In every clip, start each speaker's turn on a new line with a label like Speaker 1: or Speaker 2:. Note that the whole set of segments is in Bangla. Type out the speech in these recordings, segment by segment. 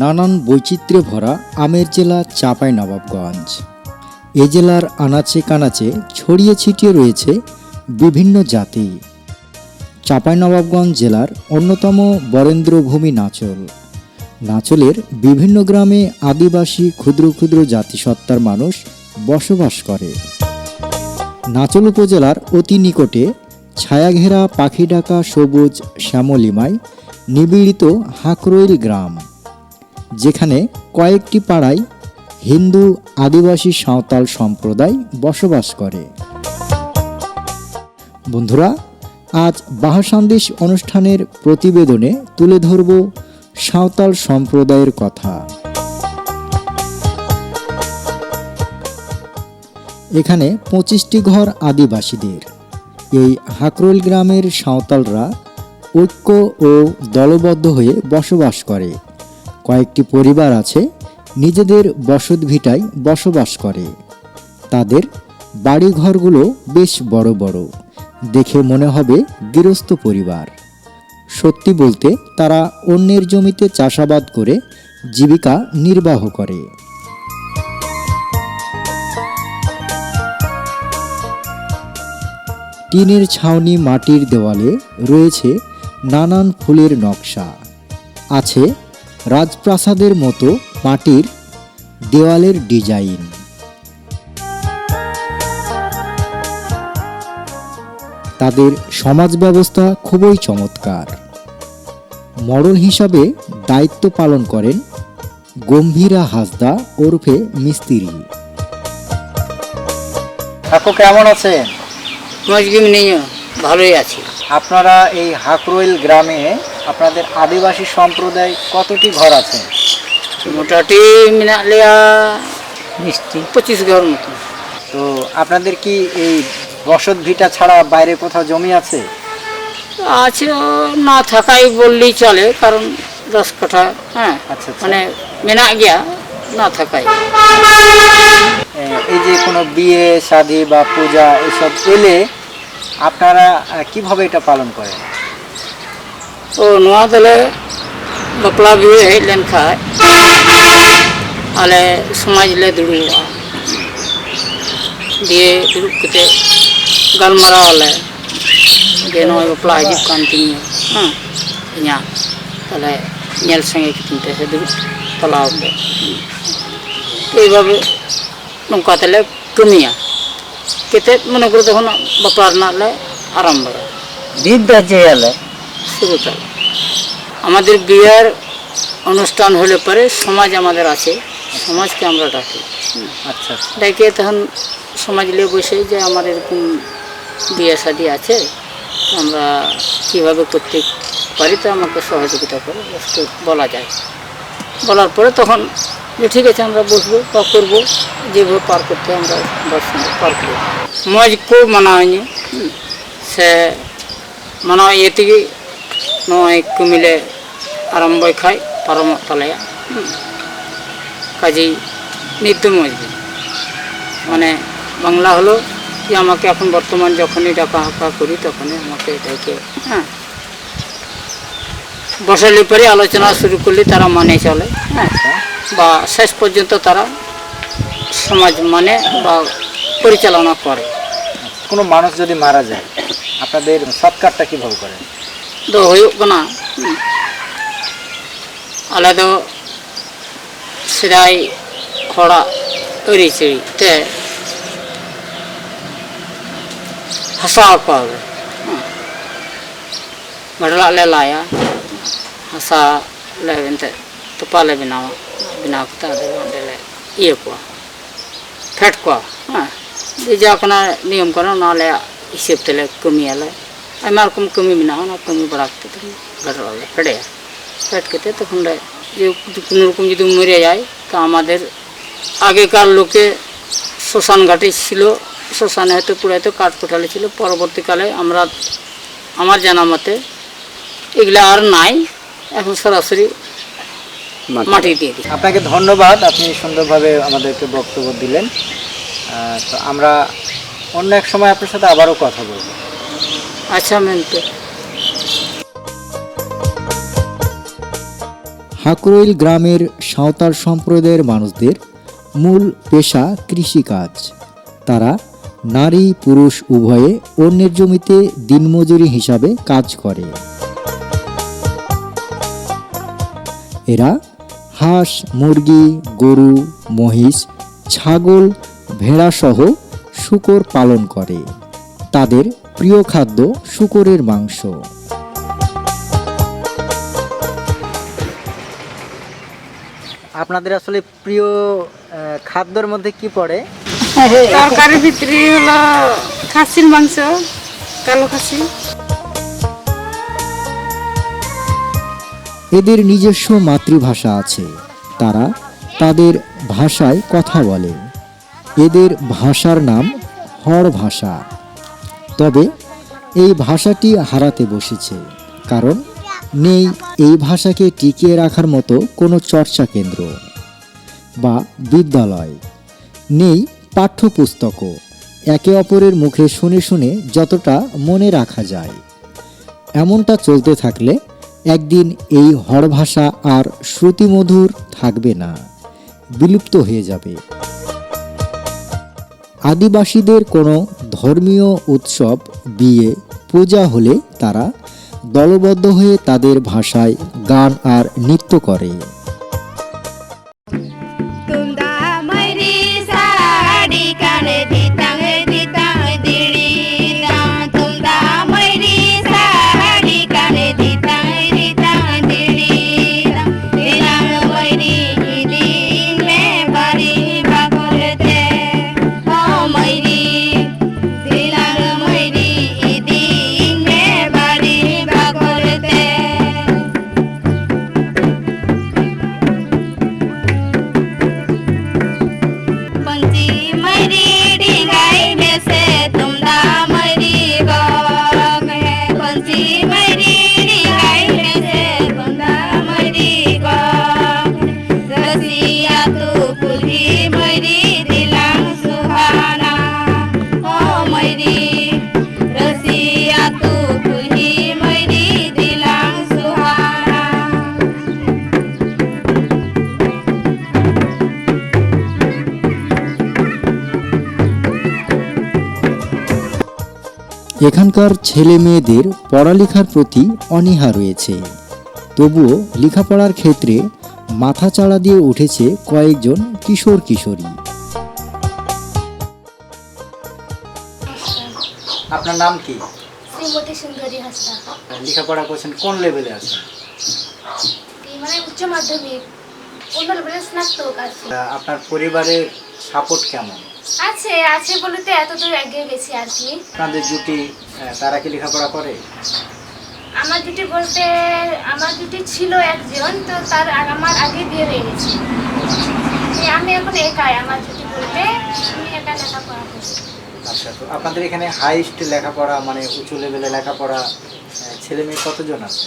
Speaker 1: নানান বৈচিত্র্যে ভরা আমের জেলা চাঁপাই নবাবগঞ্জ এ জেলার আনাচে কানাচে ছড়িয়ে ছিটিয়ে রয়েছে বিভিন্ন জাতি। চাঁপাইনবাবগঞ্জ জেলার অন্যতম বরেন্দ্রভূমি নাচল। নাচলের বিভিন্ন গ্রামে আদিবাসী ক্ষুদ্র ক্ষুদ্র জাতিসত্তার মানুষ বসবাস করে। নাচল উপজেলার অতি নিকটে ছায়াঘেরা পাখি ডাকা সবুজ শ্যামলিমায় নিবিড়িত হাকরইল গ্রাম। যেখানে কয়েকটি পাড়ায় হিন্দু আদিবাসী সাঁওতাল সম্প্রদায় বসবাস করে। বন্ধুরা, আজ বাহা সন্দেশ অনুষ্ঠানের প্রতিবেদনে তুলে ধরব সাঁওতাল সম্প্রদায়ের কথা। এখানে পঁচিশটি ঘর আদিবাসীদের। এই হাকরোল গ্রামের সাঁওতালরা ঐক্য ও দলবদ্ধ হয়ে বসবাস করে। কয়েকটি পরিবার আছে, নিজেদের বসত ভিটায় বসবাস করে। তাদের বাড়িঘরগুলো বেশ বড় বড়, দেখে মনে হবে গৃহস্থ পরিবার। সত্যি বলতে, তারা অন্যের জমিতে চাষাবাদ করে জীবিকা নির্বাহ করে। টিনের ছাউনি মাটির দেওয়ালে রয়েছে নানান ফুলের নকশা। আছে রাজপ্রাসাদের মতো মাটির দেওয়ালের ডিজাইন। তাদের সমাজ ব্যবস্থা খুবই চমৎকার। মডল হিসাবে দায়িত্ব পালন করেন গম্ভীরা হাসদা ওরফে মিস্ত্রি। কেমন আছেন?
Speaker 2: মজগিম নেই। ভালোই আছি।
Speaker 1: আপনারা এই হাকরোইল গ্রামে আপনাদের আদিবাসী সম্প্রদায় কতটি ঘর আছে?
Speaker 2: মোটামুটি মেনাᱜ লেয়া মিষ্টি। পঁচিশ ঘর মতো।
Speaker 1: তো আপনাদের কি এই বসত ভিটা ছাড়া বাইরে কোথাও জমি আছে?
Speaker 2: আছে না থাকাই বললেই চলে কারণ দশ কাঠা হ্যাঁ
Speaker 1: আচ্ছা, আচ্ছা।
Speaker 2: মানে মেনাᱜ গিয়া না থাকাই।
Speaker 1: এই যে কোনো বিয়ে শাদী বা পূজা এসব এলে আপনারা আহ, কিভাবে এটা পালন করেন
Speaker 2: ও নোয়া ᱫᱚᱞᱮ ᱵᱟᱯᱞᱟ ᱵᱤᱦᱟᱹ ᱦᱮᱡ ᱞᱮᱱᱠᱷᱟᱡ ᱟᱞᱮ ᱥᱚᱢᱟᱡᱽ ᱞᱮ ᱫᱩᱲᱩᱵᱚᱜᱼᱟ ᱫᱤᱭᱮ ᱫᱩᱲᱩᱵ ᱠᱟᱛᱮ ᱜᱟᱞᱢᱟᱨᱟᱣ ᱟᱞᱮ ᱡᱮ ᱱᱚᱜᱼᱚᱭ ᱵᱟᱯᱞᱟ ᱦᱤᱡᱩᱜ ᱠᱟᱱ ᱛᱤᱧᱟ ᱦᱮᱸ ᱤᱧᱟᱹᱜ ᱛᱟᱦᱞᱮ ᱧᱮᱞ ᱥᱟᱸᱜᱮ ᱠᱟᱛᱤᱧ ᱯᱮ ᱥᱮ ᱫᱩᱲᱩᱵ ᱛᱟᱞᱟᱣ ᱯᱮ এইভাবে নৌকা তেলে কমিয়া কেতে মনে করে তখন বাপলা রেনাক লে আরম্ভয়া
Speaker 3: বিদ্যা চেয়ালে
Speaker 2: শুরু তাহলে আমাদের বিয়ের অনুষ্ঠান হলে পরে সমাজ আমাদের আছে সমাজকে আমরা ডাকি।
Speaker 1: আচ্ছা।
Speaker 2: ডেকে তখন সমাজ নিয়ে বসে যে আমার এরকম বিয়ে শাদি আছে আমরা কীভাবে করতে পারি তো আমাকে সহযোগিতা করে বলা যায়। বলার পরে তখন যে ঠিক আছে আমরা বসবো বা করব। যেভাবে পার করতে আমরা পার করব। মজ কেউ মানা হয়নি সে মানা হয় এতেই নয় কুমিলে আরম্ভই খায় পারমত তালেয়া কাজেই নিত্য মজবুর মানে বাংলা হলো যে আমাকে এখন বর্তমান যখনই ডাকা হাঁকা করি তখনই আমাকে এটাকে হ্যাঁ বসালে পরে আলোচনা শুরু করলে তারা মানে চলে। আচ্ছা। বা শেষ পর্যন্ত তারা সমাজ মানে বা পরিচালনা করে।
Speaker 1: কোনো মানুষ যদি মারা যায় আপনাদের সৎকারটা কীভাবে
Speaker 2: করে? তো হইব না। আলাদা সেটাই খড়া তৈরি তে হাসা পাবে। হ্যাঁ। মডলা লায়া। ᱦᱟᱥᱟ ᱞᱮ ᱮᱱᱛᱮᱫ ᱛᱚᱯᱟ ᱞᱮ ᱵᱮᱱᱟᱣᱟ ᱵᱮᱱᱟᱣ ᱠᱟᱛᱮ ᱟᱫᱚ ᱚᱸᱰᱮ ᱞᱮ ᱤᱭᱟᱹ ᱠᱚᱣᱟ ᱯᱷᱮᱰ ᱠᱚᱣᱟ ᱦᱮᱸ ᱡᱮ ᱡᱟ ᱠᱟᱱᱟ ᱱᱤᱭᱚᱢ ᱠᱟᱱᱟ ᱚᱱᱟ ᱟᱞᱮᱭᱟᱜ ᱦᱤᱥᱟᱹᱵ ᱛᱮᱞᱮ ᱠᱟᱹᱢᱤᱭᱟᱞᱮ ᱟᱭᱢᱟ ᱨᱚᱠᱚᱢ ᱠᱟᱹᱢᱤ ᱢᱮᱱᱟᱜᱼᱟ ᱚᱱᱟ ᱠᱟᱹᱢᱤ ᱵᱟᱲᱟ ᱠᱟᱛᱮ তখন গাড়লালে ফেডেয়া ফেড কেটে তখন লে যে কোনো রকম যদি মরে যায় তা আমাদের আগেকার লোকে শ্মশান ঘাটে ছিল শ্মশানে হয়তো পুরাইতো কাঠ কোঠালে ছিল পরবর্তীকালে আমরা আমার জানা মতে এগুলা আর নাই এখন সরাসরি মাটি। দিয়ে দিই।
Speaker 1: আপনাকে ধন্যবাদ আপনি সুন্দরভাবে আমাদেরকে বক্তব্য দিলেন। তো আমরা অন্য এক সময় আপনার সাথে আবারও কথা বলব।
Speaker 2: আচ্ছা মেনতে
Speaker 1: হাকরইল গ্রামের সাঁওতাল সম্প্রদায়ের মানুষদের মূল পেশা কৃষিকাজ। তারা নারী পুরুষ উভয়ে অন্যের জমিতে দিনমজুরি হিসাবে কাজ করে। এরা হাঁস মুরগি গরু মহিষ ছাগল ভেড়াসহ শুকর পালন করে। তাদের প্রিয় খাদ্য শুকরের মাংস।
Speaker 4: আপনাদের আসলে প্রিয় খাদ্যর মধ্যে কি পড়ে?
Speaker 5: তরকারির ভিতরে হলো খাসির মাংস কালো খাসি।
Speaker 1: এদের নিজস্ব মাতৃভাষা আছে। তারা তাদের ভাষায় কথা বলে। এদের ভাষার নাম হড় ভাষা। তবে এই ভাষাটি হারাতে বসেছে। কারণ নেই, এই ভাষাকে টিকিয়ে রাখার মতো কোনো চর্চা কেন্দ্র বা বিদ্যালয়। নেই, পাঠ্যপুস্তকও। একে অপরের মুখে শুনে শুনে যতটা মনে রাখা যায়। এমনটা চলতে থাকলে একদিন এই হড় ভাষা আর শ্রুতিমধুর থাকবে না, বিলুপ্ত হয়ে যাবে। আদিবাসীদের কোনো ধর্মীয় উৎসব, বিয়ে, পূজা হলে তারা দলবদ্ধ হয়ে তাদের ভাষায় গান আর নৃত্য করে। এখানকার ছেলে মেয়েদের পড়ালেখার প্রতি অনীহা রয়েছে। তবুও লেখাপড়ার ক্ষেত্রে মাথা চাড়া দিয়ে উঠেছে কয়েকজন কিশোর কিশোরী।
Speaker 4: আপনার নাম কি?
Speaker 6: শ্রীমতী সুন্দরী হাসদা
Speaker 4: লেখাপড়া করছেন কোন লেভেলে আছেন?
Speaker 6: মানে উচ্চ মাধ্যমিক। অন্য লেভেলের স্নাতক আছে।
Speaker 4: আপনার পরিবারের সাপোর্ট কেমন?
Speaker 6: আছে আছে বলে তো এত দূর এগিয়ে গেছি আর কি।
Speaker 4: আপনাদের জুটি তারা কি লেখাপড়া করে?
Speaker 6: আমার দুটি বলতে আমার দুটি ছিল একজন তো তার আর আমার আগে বিয়ে হয়ে গেছে। আমি এখন একাই আমার দুটি বলতে আমি একা লেখাপড়া করি।
Speaker 4: আচ্ছা তো আপনাদের এখানে হাইস্ট লেখাপড়া মানে উঁচু লেভেলে লেখাপড়া ছেলে মেয়ে কতজন আছে?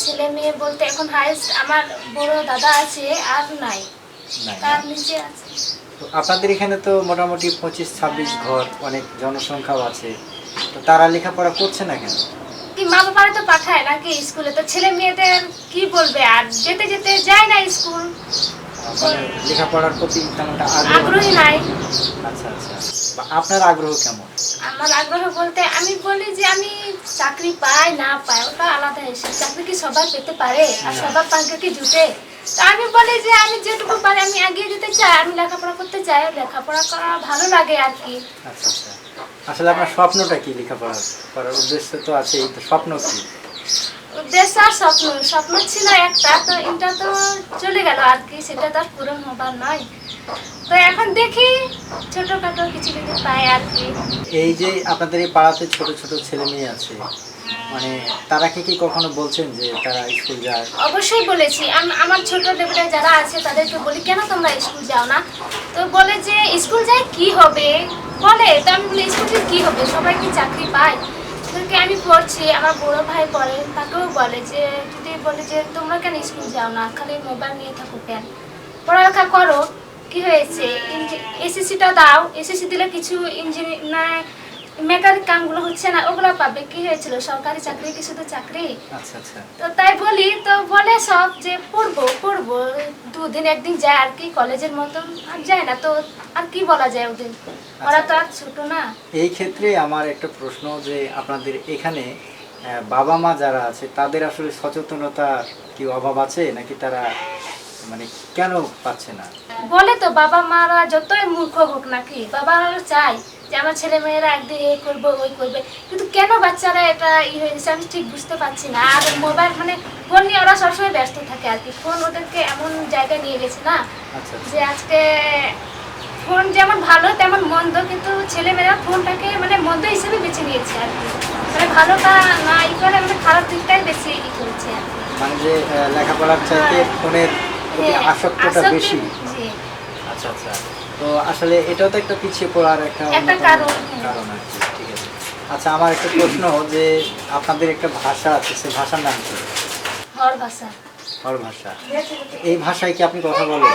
Speaker 6: ছেলে মেয়ে বলতে এখন হাইস্ট আমার বড় দাদা আছে আর নাই।
Speaker 4: নাই
Speaker 6: তার নিচে আছে।
Speaker 4: তো আপনাদের এখানে তো মোটামুটি পঁচিশ ছাব্বিশ ঘর অনেক জনসংখ্যাও আছে। তো তারা লেখাপড়া করছে না কেন?
Speaker 6: কি মা বাবারা তো পাঠায় নাকি স্কুলে? তো ছেলে মেয়েদের কি বলবে? আর যেতে যেতে যায় না স্কুল।
Speaker 4: মানে লেখাপড়ার প্রতি তেমনটা আগ্রহ
Speaker 6: নাই।
Speaker 4: আচ্ছা আচ্ছা। বা আপনার আগ্রহ কেমন?
Speaker 6: আমার আগ্রহ বলতে আমি বলি যে আমি চাকরি পাই না পাই ওটা আলাদা হিসেবে। চাকরি কি সবাই পেতে পারে? আর সবার ভাগ্য কি জুটে? তা আমি বলি যে আমি যেটুকু পারি আমি এগিয়ে যেতে চাই আমি লেখাপড়া করতে চাই লেখাপড়া করা ভালো লাগে আর কি।
Speaker 4: আচ্ছা আচ্ছা। আসলে আপনার স্বপ্নটা কি লেখাপড়া করার উদ্দেশ্য তো আছেই তো স্বপ্ন কি?
Speaker 6: উদ্দেশ্য আর স্বপ্ন স্বপ্ন ছিল একটা তো এটা তো চলে গেল আর কি সেটা তো আর পূরণ হবার নয়। তো এখন দেখি ছোটখাটো কিছু যদি পাই আর কি।
Speaker 4: এই যে আপনাদের এই পাড়াতে ছোট ছোট ছেলে মেয়ে আছে মানে তারা কি কি কখনো বলছেন যে তারা স্কুল যায়?
Speaker 6: অবশ্যই বলেছি। আমার ছোট লেভেলে যারা আছে, তাদেরকে বলি, কেন তোমরা স্কুল যাও না? তো বলে যে, স্কুল যাই কি হবে? বলে, তো আমি বলি, স্কুল কি হবে? সবাই কি চাকরি পায়? তোকে আমি পড়ছি আমার বড় ভাই পড়ে তাকেও বলে যে, যদি বলে যে, তোমরা কেন স্কুল যাও না? খালি মোবাইল নিয়ে থাকো কেন? পড়ালেখা করো। কি হয়েছে? এসএসসিটা দাও। এসএসসি দিলে কিছু ইঞ্জিনিয়ার মেকানিক কামগুলো হচ্ছে না ওগুলো পাবে। কি হয়েছিল? সরকারি চাকরি কি শুধু চাকরি?
Speaker 4: আচ্ছা আচ্ছা।
Speaker 6: তো তাই বলি তো বলে সব যে পড়ব পড়ব দুদিন একদিন যায় আর কি কলেজের মতন আর যায় না তো আর কি বলা যায় ওদের? ওরা তো আর ছোট না।
Speaker 4: এই ক্ষেত্রে আমার একটা প্রশ্ন যে আপনাদের এখানে বাবা মা যারা আছে তাদের আসলে সচেতনতা কি অভাব আছে নাকি তারা মানে কেন পাচ্ছে না?
Speaker 6: বলে তো বাবা মারা যতই মূর্খ হোক নাকি বাবারা চায় যে আমার ছেলে মেয়েরা একদিন এই করব ওই করবে। কিন্তু কেন বাচ্চারা এটা ই হয়ে গেছে আমি ঠিক বুঝতে পারছি না। আর মোবাইল মানে ফোন নিয়ে ওরা সবসময় ব্যস্ত থাকে আর কি। ফোন ওদেরকে এমন জায়গায় নিয়ে গেছে না
Speaker 4: আচ্ছা আচ্ছা।
Speaker 6: যে আজকে ফোন যেমন ভালো তেমন মন্দ কিন্তু ছেলেমেয়েরা ফোনটাকে মানে মন্দ হিসেবে বেছে নিয়েছে আর কি। মানে ভালোটা না ই করে মানে খারাপ দিকটাই বেশি ই করেছে আর কি।
Speaker 4: মানে যে লেখাপড়ার চাইতে ফোনের
Speaker 6: হ্যাঁ,
Speaker 4: আসক্তটা বেশি। আচ্ছা আচ্ছা। তো আসলে এটাও তো একটা পিছিয়ে পড়ার একটা
Speaker 6: একটা কারণ, হ্যাঁ।
Speaker 4: আর কি ঠিক আছে। আচ্ছা আমার একটা প্রশ্ন যে আপনাদের একটা ভাষা আছে সে ভাষার নাম কি?
Speaker 6: হর ভাষা।
Speaker 4: হর ভাষা। এই ভাষায় কি আপনি কথা বলেন?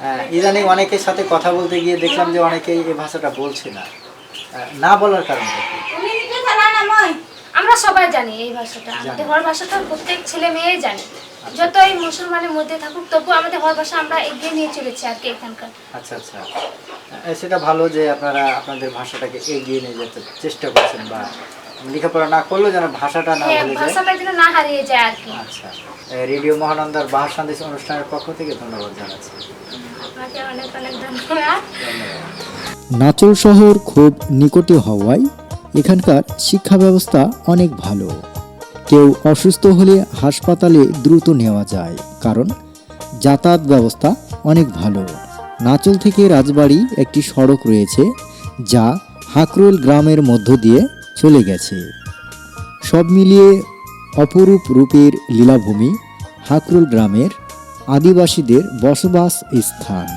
Speaker 6: হ্যাঁ,
Speaker 4: হ্যাঁ, ইদানিং অনেকের সাথে কথা বলতে গিয়ে দেখলাম যে অনেকেই এই ভাষাটা বলছে না। না বলার কারণটা কি?
Speaker 6: আমরা সবাই জানি এই ভাষাটা। আমাদের হর ভাষাটা প্রত্যেক ছেলে মেয়েই জানে। যতই মুসলমানের মধ্যে থাকুক তবু আমাদের হর ভাষা আমরা এগিয়ে নিয়ে চলেছি আর কি এখানকার।
Speaker 4: আচ্ছা আচ্ছা। সেটা ভালো যে আপনারা আপনাদের ভাষাটাকে এগিয়ে নিয়ে যেতে চেষ্টা করছেন বা লেখাপড়া না করলেও যেন ভাষাটা না
Speaker 6: হ্যাঁ
Speaker 4: ভুলে যায়।
Speaker 6: ভাষাটা যেন না হারিয়ে যায় আর কি।
Speaker 4: আচ্ছা। রেডিও মহানন্দার বাহার সন্দেশ অনুষ্ঠানের পক্ষ থেকে ধন্যবাদ জানাচ্ছি।
Speaker 6: আপনাকে অনেক অনেক ধন্যবাদ।
Speaker 4: ধন্যবাদ।
Speaker 1: নাচল শহর খুব নিকটে হওয়ায় এখানকার শিক্ষা ব্যবস্থা অনেক ভালো। কেউ অসুস্থ হলে হাসপাতালে দ্রুত নেওয়া যায়, কারণ যাতায়াত ব্যবস্থা অনেক ভালো। নাচল থেকে রাজবাড়ি একটি সড়ক রয়েছে, যা হাকরোল গ্রামের মধ্য দিয়ে চলে গেছে। সব মিলিয়ে অপরূপ রূপের লীলাভূমি হাকরুল গ্রামের আদিবাসীদের বসবাস স্থান।